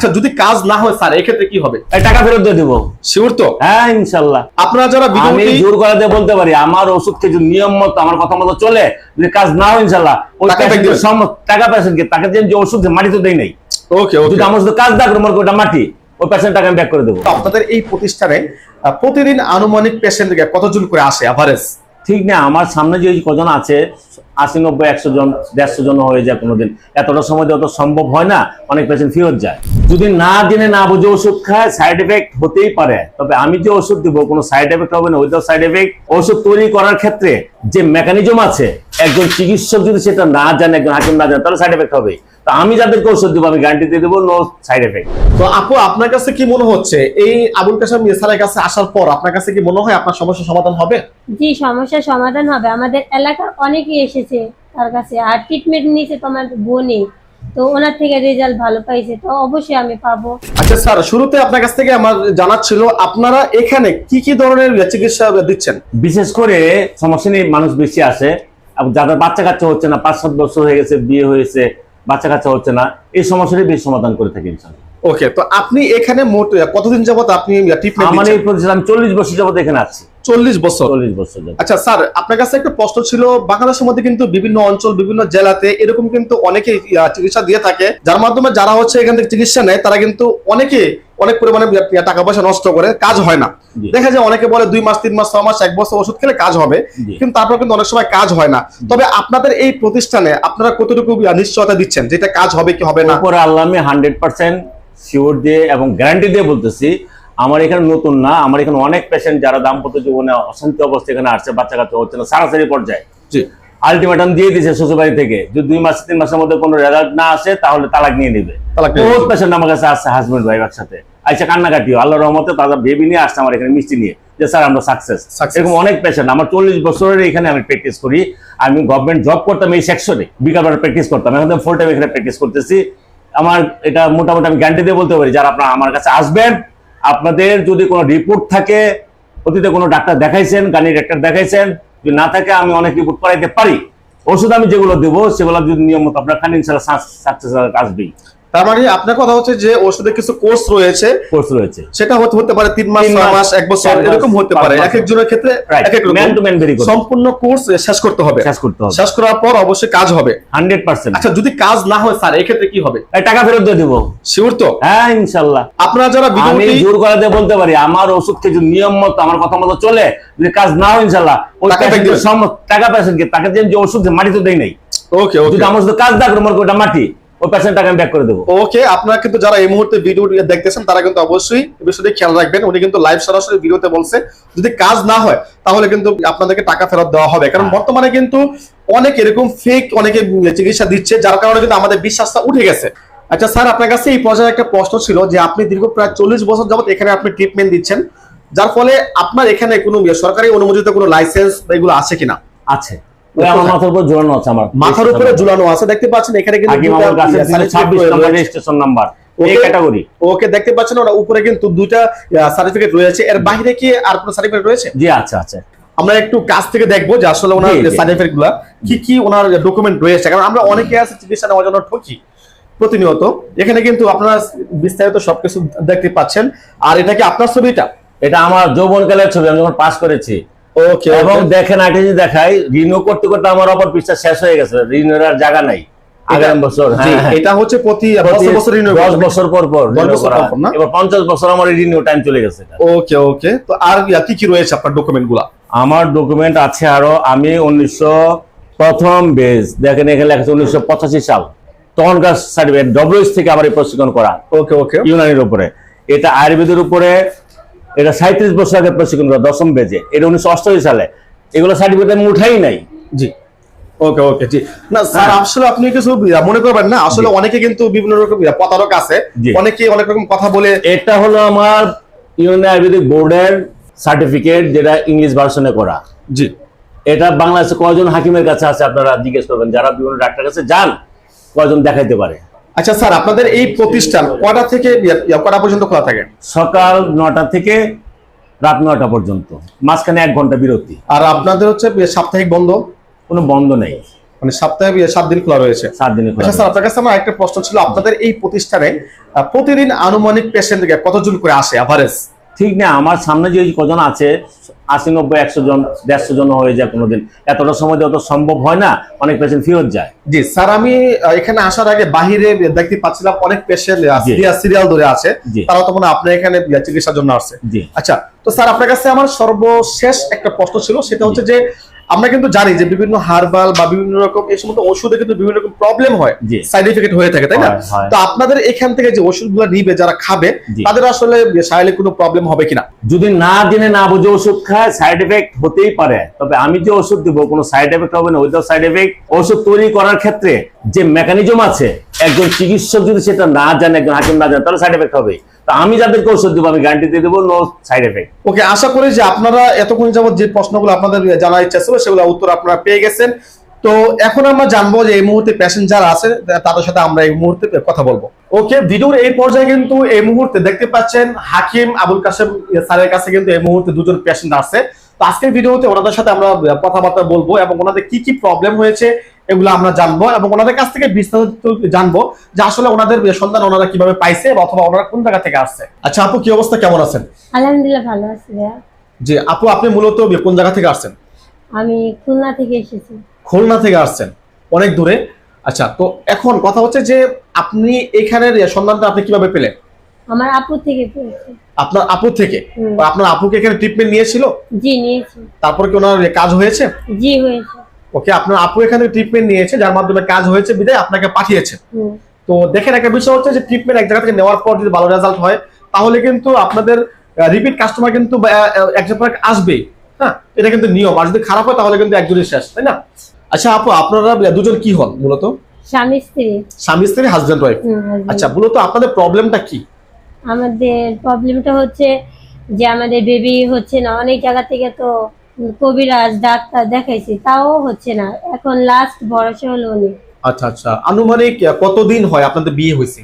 আচ্ছা যদি কাজ না হয় স্যার এক্ষেত্রে কি হবে? টাকা ফেরত দিয়ে দিব। শিওর তো? হ্যাঁ ইনশাল্লাহ। আপনারা যারা আমি জোর করে দিয়ে বলতে পারি আমার ওষুধ যদি নিয়ম মতো আমার কথা মতো চলে যদি কাজ না হয় ইনশাল্লাহ ওই টাকা back patient সম- টাকা পেশেন্ট কে তাকে যে ওষুধ মাটি তো দেই নাই। ওকে ওকে যদি আমার শুধু কাজ না করে মনে ওটা মাটি ওই পেশেন্ট টাকা আমি ব্যাক করে দেবো। আপনাদের এই প্রতিষ্ঠানে প্রতিদিন আনুমানিক পেশেন্ট কতজন করে আসে অ্যাভারেজ ঠিক না আমার সামনে যে কজন আছে আশি নব্বই একশো জন দেড়শো জন হয়ে যায় কোনোদিন। এতটা সময় দিয়ে অত সম্ভব হয় না অনেক পেশেন্ট ফেরত যায়। যদি না জেনে না বুঝে ওষুধ খায় সাইড এফেক্ট হতেই পারে। তবে আমি যে ওষুধ দিব কোনো সাইড এফেক্ট হবে না। উইদাউট সাইড এফেক্ট ওষুধ তৈরি করার ক্ষেত্রে যে মেকানিজম আছে একজন চিকিৎসক যদি সেটা না জানে একজন হাকিম না জানে তাহলে সাইড এফেক্ট হবে। তো আমি যাদেরকে ওষুধ দিব আমি গ্যারান্টি দিয়ে দেবো নো সাইড এফেক্ট তো আপু আপনার কাছে কি মনে হচ্ছে? এই আবুল কাসেম স্যারের কাছে আসার পর আপনার কাছে কি মনে হয় আপনার সমস্যা সমাধান হবে? জি সমস্যা সমাধান হবে। আমাদের এলাকার অনেকেই এসেছে। তার কাছে আর ট্রিটমেন্ট নিয়েছে তো আমার বোনই। তো ওনার থেকে রেজাল্ট ভালো পাইছে তো অবশ্যই আমি পাবো। আচ্ছা স্যার শুরুতে আপনার কাছ থেকে আমার জানার ছিল আপনারা এখানে কি কি ধরনের চিকিৎসা দিচ্ছেন? বিশেষ করে সমস্যা নিয়ে মানুষ বেশি আসে যাদের বাচ্চা কাচ্চা হচ্ছে না পাঁচ সাত বছর হয়ে গেছে বিয়ে হয়েছে বাচ্চা কাচ্চা হচ্ছে না এই সমস্যাটি বেশি সমাধান করে থাকি ওকে তো আপনি এখানে মোট কতদিন যাবত আপনি ট্রিটমেন্ট আমার এই প্রতিষ্ঠান আমি চল্লিশ বছর যাবত এখানে আছি। চল্লিশ বছর। চল্লিশ বছর আচ্ছা স্যার আপনার কাছে একটা প্রশ্ন ছিল বাংলাদেশের মধ্যে কিন্তু বিভিন্ন অঞ্চল বিভিন্ন জেলাতে এরকম কিন্তু অনেকে চিকিৎসা দিয়ে থাকে। যার মাধ্যমে যারা হচ্ছে এখান থেকে চিকিৎসা নেয় তারা কিন্তু অনেকে অনেক পরিমাণে টাকা পয়সা নষ্ট করে কাজ হয় না। দেখা যায় অনেকে বলে দুই মাস তিন মাস ছ মাস এক বছর ওষুধ খেলে কাজ হবে কিন্তু তারপর কিন্তু অনেক সময় কাজ হয় না। তবে আপনাদের এই প্রতিষ্ঠানে আপনারা কতটুকু নিশ্চয়তা দিচ্ছেন যেটা কাজ হবে কি হবে না? আল্লাহ আমি হান্ড্রেড পার্সেন্ট শিওর দিয়ে এবং গ্যারান্টি দিয়ে বলতেছি আমার এখানে নতুন না আমার এখানে অনেক পেশেন্ট যারা দাম্পত্য জীবনে অশান্তি অবস্থা এখানে আসছে বাচ্চা কাচ্চা হচ্ছে না সারাসারি পর্যায়ে। আলটিমেটাম দিয়ে দিয়েছে শ্বশুরবাড়ি থেকে যদি দুই মাস তিন মাসের মধ্যে কোনো রেজাল্ট না আসে তাহলে তালাক নিয়ে নেবে। বহুত পেশেন্ট আমার কাছে আসছে হাজবেন্ড ওয়াইফ একসাথে। আইসা কান্নাকাটিও আল্লাহ রহমতে তাদের বেবি নিয়ে আসছে আমার এখানে মিষ্টি নিয়ে যে স্যার আমরা সাকসেস এরকম অনেক পেশেন্ট আমার চল্লিশ বছরের এখানে আমি প্র্যাকটিস করি আমি গভর্নমেন্ট জব করতাম এই সেকশনে বিকালবেলা প্র্যাকটিস করতাম এখন ফুল টাইম এখানে প্র্যাকটিস করতেছি। আমার এটা মোটামুটি আমি গ্যারান্টি দিয়ে বলতে পারি যারা আপনারা আমার কাছে আসবেন আপনাদের যদি কোনো রিপোর্ট থাকে, অতীতে কোনো ডাক্তার দেখাইছেন গানের ডাক্তার দেখাইছেন, যদি না থাকে, আমি অনেক রিপোর্ট করাইতে পারি। ওষুধ আমি যেগুলো দেবো, সেগুলো যদি নিয়ম মতো আপনার খান ইনশাল্লাহ সাকসেস আসবেই তার মানে আপনার কথা হচ্ছে যে ওষুধের কিছু কোর্স রয়েছে। কোর্স রয়েছে। সেটা হতে হতে পারে তিন মাস ছয় মাস, এক বছর এরকম হতে পারে। এক একজনের ক্ষেত্রে এক এক সম্পূর্ণ কোর্স শেষ করতে হবে। শেষ করতে হবে। শেষ করার পর অবশ্যই কাজ হবে। Hundred percent. আচ্ছা যদি কাজ না হয় স্যার কি হবে? টাকা ফেরত দিয়ে দিব। শিওর তো? হ্যাঁ ইনশাল্লাহ। আপনারা যারা আমি জোর করে দিয়ে বলতে পারি আমার ওষুধ খেয়ে যদি নিয়ম মতো আমার কথা মতো চলে যদি কাজ না হয় ওই টাকা তাকে যে ওষুধ মাটি তো দেই নাই ওকে ওকে যদি আমার শুধু কাজ না করে মাটি ওই পেশেন্ট টাকা আমি ব্যাক করে দেবো। ওকে আপনারা কিন্তু যারা এই মুহূর্তে ভিডিওটি দেখতেছেন তারা কিন্তু অবশ্যই বিষয়টি খেয়াল রাখবেন। উনি কিন্তু লাইভ সরাসরি ভিডিওতে বলছে যদি কাজ না হয় তাহলে কিন্তু আপনাদেরকে টাকা ফেরত দেওয়া হবে। কারণ হ্যাঁ। বর্তমানে কিন্তু অনেক এরকম ফেক অনেকে চিকিৎসা দিচ্ছে যার কারণে কিন্তু আমাদের বিশ্বাসটা উঠে গেছে। আচ্ছা স্যার আপনার কাছে এই পর্যায়ে একটা প্রশ্ন ছিল যে আপনি দীর্ঘ প্রায় চল্লিশ বছর যাবত এখানে আপনি ট্রিটমেন্ট দিচ্ছেন যার ফলে আপনার এখানে কোনো সরকারি অনুমোদিত কোনো লাইসেন্স এগুলো আছে কিনা? আছে। মাথার উপর জোরানো আছে আমার মাথার উপরে ঝুলানো আছে দেখতে পাচ্ছেন এখানে কিন্তু আমার কাছে ছাব্বিশ নম্বর রেজিস্ট্রেশন নাম্বার ক্যাটাগরি ওকে দেখতে পাচ্ছেন ওরা উপরে কিন্তু দুইটা সার্টিফিকেট রয়েছে। এর বাইরে কি আর কোনো সার্টিফিকেট রয়েছে? জি আচ্ছা আচ্ছা আমরা একটু কাছ থেকে দেখব যে আসলে ওনার জি, জি। সার্টিফিকেটগুলা কি কি ওনার ডকুমেন্ট রয়েছে। কারণ আমরা অনেকে আছে চিকিৎসা নেওয়ার জন্য ঠকি প্রতিনিয়ত। এখানে কিন্তু আপনারা বিস্তারিত সবকিছু দেখতে পাচ্ছেন। আর এটা কি আপনার ছবিটা? এটা আমার যৌবনকালের ছবি আমি যখন পাস করেছি ওকে এবং দেখেন আগে যদি দেখাই করতে করতে আমার অপর পৃষ্ঠা শেষ হয়ে গেছে। আর জায়গা নাই। আগামী বছর হ্যাঁ হ্যাঁ। এটা হচ্ছে প্রতি বছর বছর রিনিউ দশ বছর পর পর দশ renew বছর করা। পর। পর না? এবার পঞ্চাশ বছর আমার রিনিউ টাইম চলে গেছে ওকে ওকে তো আর কি কি রয়েছে আপনার ডকুমেন্টগুলা? আমার ডকুমেন্ট আছে আরও আমি উনিশশো প্রথম বেজ দেখেন এখানে লেখা আছে উনিশশো পঁচাশি সাল। তখনকার সার্টিফিকেট ডব্লিউএস থেকে আমার এই প্রশিক্ষণ করা। ওকে ওকে ইউনানির উপরে। এটা আয়ুর্বেদের উপরে এটা সাঁত্রিশ বছর আগে প্রশিক্ষণ করা দশম বেজে এটা উনিশশো অষ্টআশি সালে। এগুলো সার্টিফিকেট আমি উঠাই নাই। জি। ওকে ওকে জি। না স্যার হ্যাঁ। আসলে আপনি কিছু মনে করবেন না আসলে অনেকে কিন্তু বিভিন্ন রকম প্রতারক আছে। অনেকে অনেক রকম কথা বলে। এটা হলো আমার ইউনানি আয়ুর্বেদিক বোর্ডের সার্টিফিকেট যেটা ইংলিশ ভার্সনে করা। জি। এটা বাংলাদেশে কয়জন হাকিমের কাছে আছে আপনারা জিজ্ঞেস করবেন? যারা বিভিন্ন ডাক্তার কাছে যান কয়জন দেখাইতে পারে? আচ্ছা স্যার আপনাদের এই প্রতিষ্ঠান কটা থেকে ইয়া- ইয়া কটা পর্যন্ত খোলা থাকে? সকাল নটা থেকে রাত নটা পর্যন্ত। মাঝখানে এক ঘণ্টা বিরতি। আর আপনাদের হচ্ছে সাপ্তাহিক বন্ধ? কোনো বন্ধ নেই। মানে সপ্তাহে সাত দিন খোলা রয়েছে। সাত দিন আচ্ছা স্যার আপনার কাছে আমার একটা প্রশ্ন ছিল। আপনাদের এই প্রতিষ্ঠানে প্রতিদিন আনুমানিক পেশেন্ট কতজন করে আসে অ্যাভারেজ ঠিক না আমার সামনে যে কজন আছে আশি নব্বই একশো জন দেড়শো জন হয়ে যায় কোনোদিন। এতটা সময় অত সম্ভব হয় না অনেক পেশেন্ট ফিরত যায়। জি স্যার আমি এখানে আসার আগে বাহিরে দেখতে পাচ্ছিলাম অনেক পেশেন্ট। সিরিয়াল ধরে আছে। তারা তো মনে আপনার এখানে চিকিৎসার জন্য আসছে। জি। আচ্ছা তো স্যার আপনার কাছে আমার সর্বশেষ একটা প্রশ্ন ছিল সেটা হচ্ছে যে আমরা কিন্তু জানি যে বিভিন্ন হার্বাল বা বিভিন্ন রকম এই সমস্ত ওষুধে কিন্তু বিভিন্ন রকম প্রবলেম হয় সাইড এফেক্ট হয়ে থাকে তাই না। তো আপনাদের এখান থেকে যে ওষুধগুলো নিবে যারা খাবে তাদের আসলে শারীরিক কোনো প্রবলেম হবে কিনা? যদি না জেনে না বুঝে ওষুধ খায় সাইড এফেক্ট হতেই পারে। তবে আমি যে ওষুধ দিব কোনো সাইড এফেক্ট হবে না। উইদাউট সাইড এফেক্ট ওষুধ তৈরি করার ক্ষেত্রে যে মেকানিজম আছে একজন চিকিৎসক যদি সেটা না জানে একজন হাকিম না জানে তাহলে সাইড এফেক্ট হবে। আমি যাদেরকে ওষুধ দেবো, আমি গ্যারান্টি দিয়ে দেবো নো সাইড এফেক্ট ওকে, আশা করি যে আপনারা এতক্ষণ যাবত যে প্রশ্নগুলো আপনাদের জানার ইচ্ছা ছিল সেগুলো উত্তর আপনারা পেয়ে গেছেন। তো এখন আমরা জানব যে এই মুহূর্তে পেশেন্ট যারা আছে, তাদের সাথে আমরা এই মুহূর্তে কথা বলব। ওকে, ভিডিওর এই পর্যায়ে কিন্তু এই মুহূর্তে দেখতে পাচ্ছেন হাকিম আবুল কাসেম স্যারের কাছে কিন্তু এই মুহূর্তে দুজন পেশেন্ট আছে। তো আজকের ভিডিওতে ওনাদের সাথে আমরা কথাবার্তা বলব এবং ওনাদের কি কি প্রবলেম হয়েছে এগুলো আমরা জানব এবং ওনাদের কাছ থেকে বিস্তারিত জানব যে আসলে ওনাদের সন্ধান ওনারা কীভাবে পাইছে বা অথবা ওনারা কোন জায়গা থেকে আসছে। আচ্ছা আপু কি অবস্থা? কেমন আছেন? আলহামদুলিল্লাহ ভালো আছি ভাইয়া। জি আপু আপনি মূলত কোন জায়গা থেকে আসছেন? আমি খুলনা থেকে এসেছি। খুলনা থেকে আসছেন অনেক দূরে। আচ্ছা তো এখন কথা হচ্ছে যে আপনি এখানের সন্ধানটা আপনি কীভাবে পেলেন? আমার আপু থেকে পেয়েছি। আপনার আপু থেকে? আপনার আপুকে এখানে ট্রিটমেন্ট নিয়েছিল? জি নিয়েছি। তারপর কি ওনার কাজ হয়েছে? জি হয়েছে। ওকে আপনার আপু এখানে ট্রিটমেন্ট নিয়েছে যার মাধ্যমে কাজ হয়েছে বিদায় আপনাকে পাঠিয়েছে। তো দেখেন একটা বিষয় হচ্ছে যে ট্রিটমেন্ট এক জায়গা থেকে নেওয়ার পর যদি ভালো রেজাল্ট হয় তাহলে কিন্তু আপনাদের রিপিট কাস্টমার কিন্তু এক জায়গায় আসবেই। হ্যাঁ এটা কিন্তু নিয়ম। আর যদি খারাপ হয় তাহলে কিন্তু একজনই শেষ তাই না? আচ্ছা আপু আপনারা দুজন কি হন মূলত? স্বামী স্ত্রী। স্বামী স্ত্রী হাজবেন্ড ওয়াইফ আচ্ছা মূলত আপনাদের প্রবলেমটা কি? আমাদের প্রবলেমটা হচ্ছে যে আমাদের বেবি হচ্ছে না অনেক জায়গা থেকে তো কবিরাজ ডাক্তার দেখাইছি তাও হচ্ছে না। এখন লাস্ট ভরসা হলো উনি। আচ্ছা আচ্ছা। আনুমানিক কতদিন হয় আপনাদের বিয়ে হয়েছে?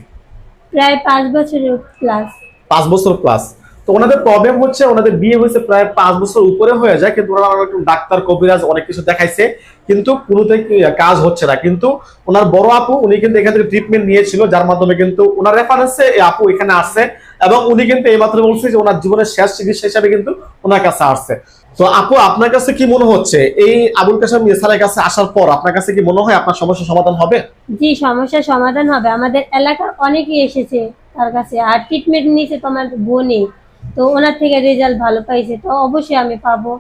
প্রায় পাঁচ বছরের প্লাস পাঁচ বছর প্লাস তো ওনাদের প্রবলেম হচ্ছে ওনাদের বিয়ে হয়েছে প্রায় পাঁচ বছর উপরে হয়ে যায় কিন্তু ওনারা অনেক ডাক্তার কবিরাজ অনেক কিছু দেখাইছে কিন্তু কোনোটাই কি কাজ হচ্ছে না। কিন্তু ওনার বড় আপু উনি কিন্তু এখান থেকে ট্রিটমেন্ট নিয়েছিল যার মাধ্যমে কিন্তু ওনার রেফারেন্সে এই আপু এখানে আসছে। এবং উনি কিন্তু এই মাত্র বলছে যে ওনার জীবনের শেষ চিকিৎসা হিসাবে কিন্তু ওনার কাছে আসছে। তো আপু আপনার কাছে কি মনে হচ্ছে? এই আবুল কাসেম ইসারের কাছে আসার পর আপনার কাছে কি মনে হয় আপনার সমস্যার সমাধান হবে? জি সমস্যার সমাধান হবে। আমাদের এলাকার অনেকেই এসেছে তার কাছে আর ট্রিটমেন্ট নিয়েছে তো আমার বোনই। তো ওনার থেকে রেজাল্ট ভালো পাইছে তো অবশ্যই আমি পাবো।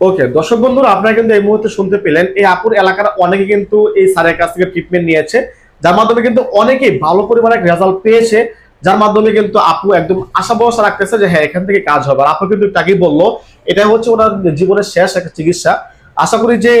ওকে দর্শক বন্ধুরা আপনারা কিন্তু এই মুহূর্তে শুনতে পেলেন এই আপুর এলাকার অনেকে কিন্তু এই স্যারের কাছ থেকে ট্রিটমেন্ট নিয়েছে। যার মাধ্যমে কিন্তু অনেকেই ভালো পরিমাণে রেজাল্ট পেয়েছে। যার মাধ্যমে কিন্তু আপু একদম আশা ভরসা রাখতেছে যে হ্যাঁ এখান থেকে কাজ হবে। আর আপু কিন্তু তাকেই বলল এটা হচ্ছে ওনার জীবনের শেষ একটা চিকিৎসা। আশা করি যে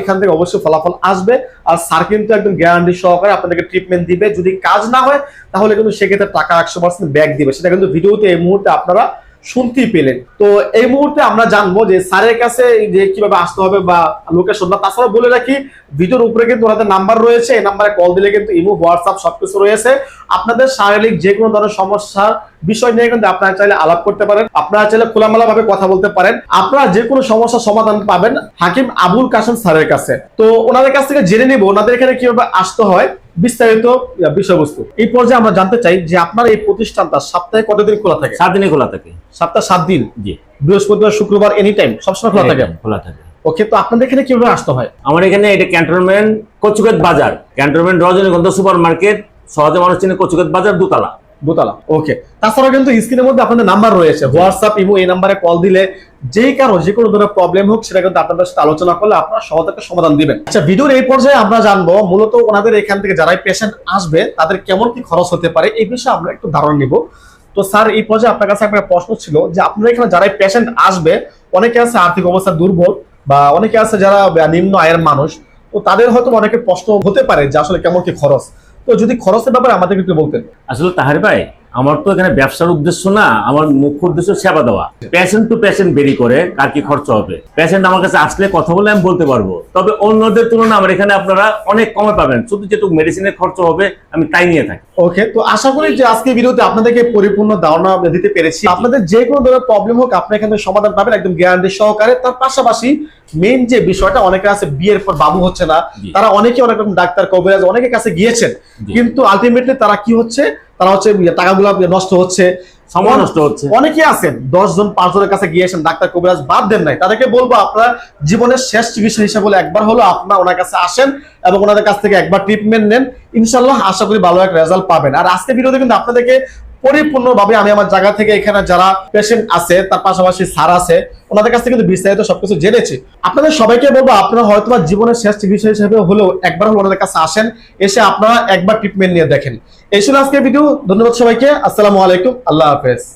এখান থেকে অবশ্যই ফলাফল আসবে। আর স্যার কিন্তু একদম গ্যারান্টি সহকারে আপনাদেরকে ট্রিটমেন্ট দিবে। যদি কাজ না হয়, তাহলে কিন্তু সেক্ষেত্রে টাকা একশো পার্সেন্ট ব্যাক দিবে। সেটা কিন্তু ভিডিওতে এই মুহূর্তে আপনারা শুনতেই পেলেন। তো এই মুহূর্তে আমরা জানব যে স্যারের কাছে যে কীভাবে আসতে হবে বা লোকেশন বা তাছাড়া বলে রাখি, ভিডিওর উপরে কিন্তু ওনাদের নাম্বার রয়েছে, এই নাম্বারে কল দিলে কিন্তু ইমো হোয়াটসঅ্যাপ সবকিছু রয়েছে। আপনাদের শারীরিক যে কোনো ধরনের সমস্যার বিষয় নিয়ে কিন্তু আপনারা চাইলে আলাপ করতে পারেন, আপনারা চাইলে খোলামেলা ভাবে কথা বলতে পারেন, আপনারা যে কোনো সমস্যার সমাধান পাবেন হাকিম আবুল কাসেম স্যারের কাছে। তো ওনাদের কাছ থেকে জেনে নিব, ওনাদের এখানে কীভাবে আসতে হয়। বিস্তারিত বিষয়বস্তু। এই পর্যায়ে আমরা জানতে চাই যে আপনার এই প্রতিষ্ঠানটা সপ্তাহে কতদিন খোলা থাকে? সাত দিনে খোলা থাকে। সপ্তাহ সাত দিন? জি। বৃহস্পতিবার শুক্রবার এনি টাইম সবসময় খোলা থাকে? খোলা থাকে। ওকে তো আপনাদের এখানে কীভাবে আসতে হয়? আমার এখানে এটা ক্যান্টনমেন্ট কচুকেত বাজার। ক্যান্টনমেন্ট রজনীগন্ধা সুপার মার্কেট সহজে মানুষ চিনে কচুকেত বাজার দুতলা। দোতলা ওকে। তাছাড়াও কিন্তু স্ক্রিনের মধ্যে আপনাদের নাম্বার রয়েছে। হোয়াটসঅ্যাপ ইমো এই নাম্বারে কল দিলে যেই কারও যে কোনো ধরনের প্রবলেম হোক, সেটা কিন্তু আপনাদের সাথে আলোচনা করলে আপনারা সহজ একটা সমাধান দিবেন। আচ্ছা ভিডিওর এই পর্যায়ে আমরা জানব মূলত ওনাদের এখান থেকে যারাই পেশেন্ট আসবে, তাদের কেমন কি খরচ হতে পারে, এই বিষয়ে আমরা একটু ধারণা নিব। তো স্যার, এই পর্যায়ে আপনার কাছে একটা প্রশ্ন ছিল যে আপনার এখানে যারাই পেশেন্ট আসবে, অনেকে আছে আর্থিক অবস্থা দুর্বল বা অনেকে আছে যারা নিম্ন আয়ের মানুষ, তো তাদের হয়তো অনেকের প্রশ্ন হতে পারে যে আসলে কেমন কি খরচ। তো যদি খরচের ব্যাপারে আমাদেরকে একটু বলতেন। আসলে তাহার ভাই আমার তো এখানে ব্যবসার উদ্দেশ্য না আমার মুখ্য উদ্দেশ্য সেবা দেওয়া। পেশেন্ট টু পেশেন্ট বেরি করে কার কি খরচ হবে। পেশেন্ট আমার কাছে আসলে কথা বলে আমি বলতে পারব। তবে অন্যদের তুলনায় আমার এখানে আপনারা অনেক কমে পাবেন। শুধু যেটুকু মেডিসিনের খরচ হবে আমি তাই নিয়ে থাকি। ওকে তো আশা করি যে আজকে ভিডিওতে আপনাদেরকে পরিপূর্ণ ধারণা দিতে পেরেছি। আপনাদের যে কোনো ধরনের প্রবলেম হোক আপনি এখানে সমাধান পাবেন একদম গ্যারান্টি সহকারে। তার পাশাপাশি মেন যে বিষয়টা অনেকে আছে বিয়ের পর বাবু হচ্ছে না। তারা অনেকে অনেক রকম ডাক্তার কবিরাজ অনেকের কাছে গিয়েছেন। কিন্তু আলটিমেটলি তারা কি হচ্ছে? তারা হচ্ছে টাকাগুলো নষ্ট হচ্ছে। সময় নষ্ট হচ্ছে। অনেকে আছেন দশ জন পাঁচ জনের কাছে গিয়েছেন ডাক্তার কবিরাজ বাদ দেন নাই। তাদেরকে বলব আপনার জীবনের শেষ চিকিৎসা হিসাবে একবার হলো আপনার ওনার কাছে আসেন এবং ওনাদের কাছ থেকে একবার ট্রিটমেন্ট নেন। ইনশাল্লাহ আশা করি ভালো এক রেজাল্ট পাবেন। আর আজকে ভিডিওতে কিন্তু আপনাদেরকে পরিপূর্ণভাবে আমি আমার জায়গা থেকে এখানে যারা পেশেন্ট আছে, তার পাশাপাশি স্যার আছে, ওনাদের কাছ থেকে কিন্তু বিস্তারিত সবকিছু জেনেছি। আপনাদের সবাইকে বলব, আপনারা হয়তো জীবনের শেষ চিকিৎসা হিসেবে হলেও একবার হলো ওনাদের কাছে আসেন, এসে আপনারা একবার ট্রিটমেন্ট নিয়ে দেখেন। এই ছিল আজকের ভিডিও ধন্যবাদ সবাইকে, আসসালামু আলাইকুম, আল্লাহ হাফেজ।